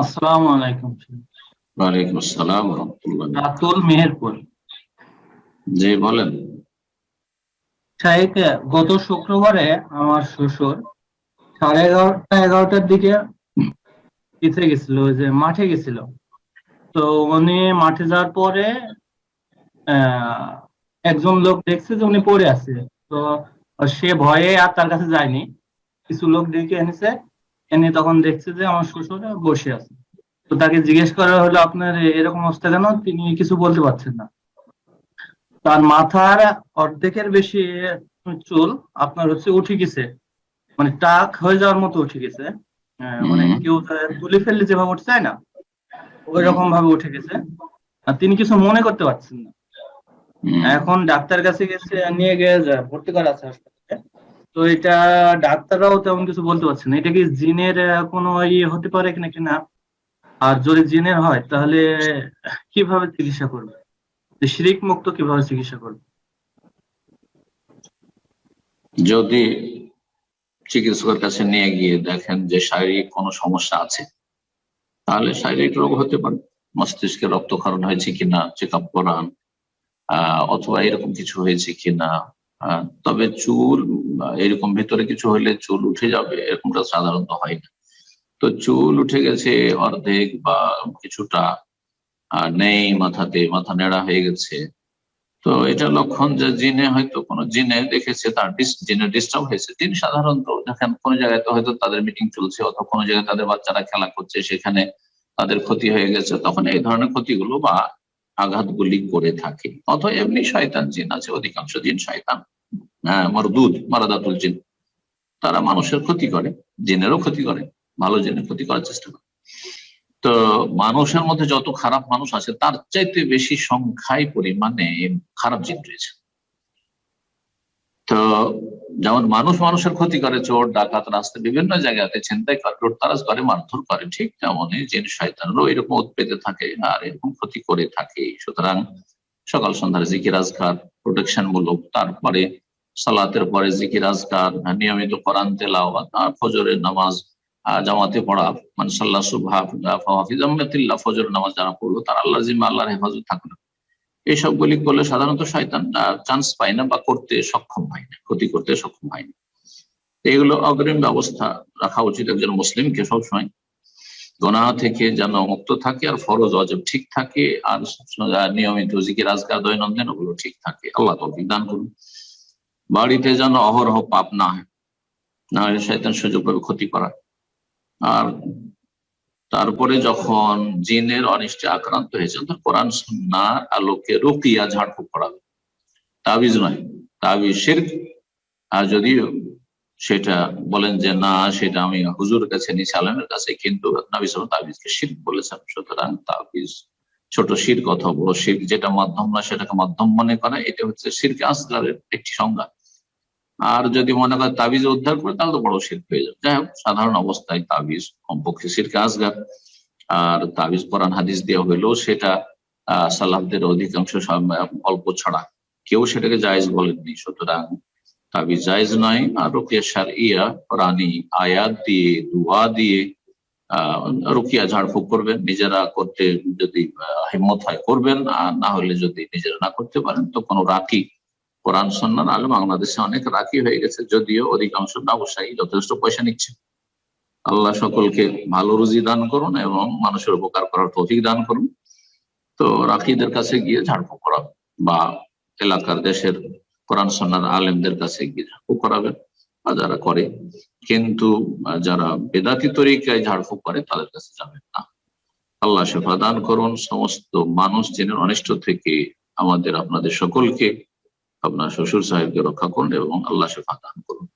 আসসালামু আলাইকুম ওয়ালাইকুম আসসালাম রহমতুল্লাহ। রাতুল মেহেরপুর। জি বলেন। শাহেক গত শুক্রবারে আমার শ্বশুর সাড়ে এগারোটা এগারোটার দিকে ইতে গেছিল ওই যে মাঠে গেছিল। তো উনি মাঠে যাওয়ার পরে আহ, একজন লোক দেখছে যে উনি পড়ে আছে। তো সে ভয়ে আর তার কাছে যায়নি। কিছু লোক ডেকে এনেছে এনে তখন দেখছে যে আমার শ্বশুর বসে আছে। তো তাকে জিজ্ঞেস করা হলো আপনার এরকম অবস্থা কেন? তিনি কিছু বলতে পারছেন না। তার মাথার অর্ধেকের বেশি চুল আপনার হচ্ছে উঠে গেছে। মানে টাক হয়ে যাওয়ার মতো উঠে গেছে। আহ, মানে কেউ তুলে ফেললে যেভাবে উঠে যায় না ওই রকম ভাবে উঠে গেছে। আর তিনি কিছু মনে করতে পারছেন না। এখন ডাক্তার কাছে গেছে নিয়ে গিয়ে ভর্তি করা আছে হাসপাতালে। তো এটা ডাক্তাররাও তেমন কিছু বলতে পারছে না। এটা কি জিনের কোনো ইয়ে হতে পারে কিনা কিনা আর যদি জিনের হয়, তাহলে কীভাবে চিকিৎসা করবে? শিরিক মুক্ত কীভাবে চিকিৎসা করবে? যদি চিকিৎসকের কাছে নিয়ে গিয়ে দেখেন যে শারীরিক কোনো সমস্যা আছে, তাহলে শারীরিক রোগ হতে পারে। মস্তিষ্কে রক্তক্ষরণ হয়েছে কিনা চেক আপ করান অথবা এরকম কিছু হয়েছে কিনা তবে চুল এরকম ভেতরে কিছু হলে চুল উঠে যাবে, এরকমটা সাধারণত হয় না। তো চুল উঠে গেছে অর্ধেক বা কিছুটা নেই মাথাতে, মাথা নেড়া হয়ে গেছে। তো এটা লক্ষণ যে জিনে হয়তো, কোনো জিনে দেখেছে, তার জিনে ডিস্টার্ব হয়েছে। তিনি সাধারণত দেখেন, কোন জায়গায় তো হয়তো তাদের মিটিং চলছে, অথবা কোনো জায়গায় তাদের বাচ্চারা খেলা করছে, সেখানে তাদের ক্ষতি হয়ে গেছে, তখন এই ধরনের ক্ষতিগুলো বা আঘাতগুলি করে থাকে। অথবা এমনি শয়তান জিন আছে, অধিকাংশ জিন শয়তান। হ্যাঁ মরদুদ মারাদাতুল জিন। তারা মানুষের ক্ষতি করে, জিনেরও ক্ষতি করে, ভালো জিনের ক্ষতি করার চেষ্টা করে। তো মানুষের মধ্যে যত খারাপ মানুষ আছে, তার চাইতে বেশি সংখ্যায় পরিমাণে খারাপ জিন রয়েছে। তো যেমন মানুষ মানুষের ক্ষতি করে, চোর, ডাকাত, রাস্তায় বিভিন্ন জায়গাতে ছিনতাই করে, লুটতারাজ করে, মারধর করে, ঠিক তেমনই জিন শয়তানেরও এরকম উৎপেতে থাকে আর এরকম ক্ষতি করে থাকে। সুতরাং সকাল সন্ধ্যার জিকির আজকার প্রোটেকশন মূলক, তারপরে সালাতের পরে জিকির আজকার, নিয়মিত কোরআন তেলাওয়াত ফজরের নামাজ জামাতে পড়া মানে সাল্লাহ সুবহা ফজর নামাজ যারা পড়ল, তার আল্লাহ জিম্মা আল্লাহর হেফাজত থাকল। এইসবগুলি করলে সাধারণত শয়তান চান্স পায় না বা করতে সক্ষম হয় না, ক্ষতি করতে সক্ষম হয় না। এগুলো অগ্রিম ব্যবস্থা রাখা উচিত একজন মুসলিমকে সবসময়। গোনা থেকে যেন মুক্ত থাকে আর ফরজ অজব ঠিক থাকে আর নিয়মিত জিকির দৈনন্দিন ওগুলো ঠিক থাকে। আল্লাহ তৌফিক দান করুন। বাড়িতে যেন অহরহ পাপ না হয়, না হলে শয়তান সুযোগ পাবে ক্ষতি করার। আর তারপরে যখন জিনের অনিষ্টে আক্রান্ত হয়েছে তখন কোরআন সন্ন্যার আলোকে রুকিয়া ঝাড়ফুঁক করাবে তাবিজ নয়, তাবিজ শির্ক। আর যদি সেটা বলেন যে, না, সেটা আমি হুজুর কাছে নিয়েছি আলমের কাছে, কিন্তু নাবি তাবিজকে শির্ক বলেছেন। সুতরাং তাবিজ, ছোট শির কথা বড় শির যেটা মাধ্যম না সেটাকে মাধ্যম মনে করা। এটা হচ্ছে শিরকে আসগারের একটি সংজ্ঞা। আর যদি মনে করে তাবিজ উদ্ধার করে, তাহলে তো বড় শির হয়ে যাবে। যাই হোক, সাধারণ অবস্থায় তাবিজ কমপক্ষে শিরকে আসগার আর তাবিজ কোরআন হাদিস দেওয়া হইলেও সেটা, আহ, সালাফদের অধিকাংশ অল্প ছাড়া। কেউ সেটাকে জায়েজ বলেননি। সুতরাং তাবিজ জায়েজ নয়। আর রুকিয়া সার ইয়া কোরআনী আয়াত দিয়ে, দুয়া দিয়ে, আহ, রুকিয়া ঝাড়ফুঁক করবেন। নিজেরা করতে যদি হিম্মত হয় করবেন। আর না হলে যদি নিজেরা না করতে পারেন, তো কোনো রাখি কোরআন সন্ন্যান আলে বাংলাদেশে অনেক রাখি হয়ে গেছে, যদিও অধিকাংশ ব্যবসায়ী যথেষ্ট পয়সা নিচ্ছে। আল্লাহ সকলকে ভালো রুজি দান করুন এবং মানুষের উপকার করার তৌফিক দান করুন। তো রাখিদের কাছে গিয়ে ঝাড়ফুঁক করাবেন বা এলাকার দেশের কোরআন সন্ন্যার আলেমদের কাছে গিয়ে ঝাড়ফুঁক করাবেন বা যারা করে। কিন্তু যারা বেদাতি তরিকায় ঝাড়ফুঁক করে তাদের কাছে যাবেন না। আল্লাহ শেফা দান করুন। সমস্ত মানুষ জেনের অনিষ্ট থেকে আমাদের আপনাদের সকলকে আপনার শ্বশুর সাহেবকে রক্ষা করুন এবং আল্লাহ শেফা দান করুন।